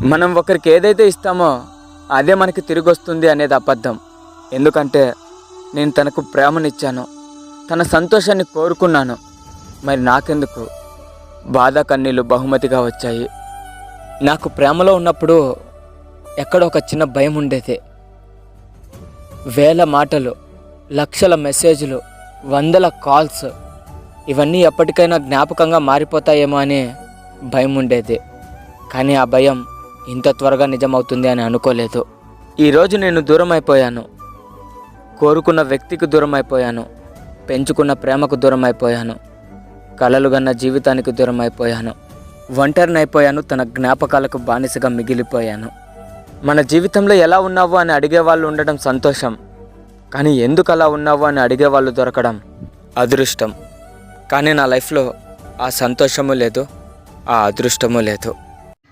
మనం ఒకరికి ఏదైతే ఇస్తామో అదే మనకి తిరిగి వస్తుంది అనేది అబద్ధం. ఎందుకంటే నేను తనకు ప్రేమనిచ్చాను. తన సంతోషాన్ని కోరుకున్నాను. మరి నాకెందుకు? బాధ కన్నీళ్ళు బహుమతిగా వచ్చాయి. నాకు ప్రేమలో ఉన్నప్పుడు ఎక్కడో ఒక చిన్న భయం ఉండేది. వేల మాటలు లక్షల మెసేజ్లు వందల కాల్స్ ఇవన్నీ ఎప్పటికైనా జ్ఞాపకంగా మారిపోతాయేమో అని భయం ఉండేది. కానీ ఆ భయం ఇంత త్వరగా నిజమవుతుంది అని అనుకోలేదు. ఈరోజు నేను దూరం అయిపోయాను కోరుకున్న వ్యక్తికి దూరం అయిపోయాను పెంచుకున్న ప్రేమకు దూరం అయిపోయాను కలలుగన్న జీవితానికి దూరం అయిపోయాను ఒంటరిని అయిపోయాను తన జ్ఞాపకాలకు బానిసగా మిగిలిపోయాను. మన జీవితంలో ఎలా ఉన్నావు అని అడిగే వాళ్ళు ఉండడం సంతోషం. కానీ ఎందుకు అలా ఉన్నావు అని అడిగే వాళ్ళు దొరకడం అదృష్టం. కానీ నా లైఫ్లో ఆ సంతోషము లేదు ఆ అదృష్టము లేదు.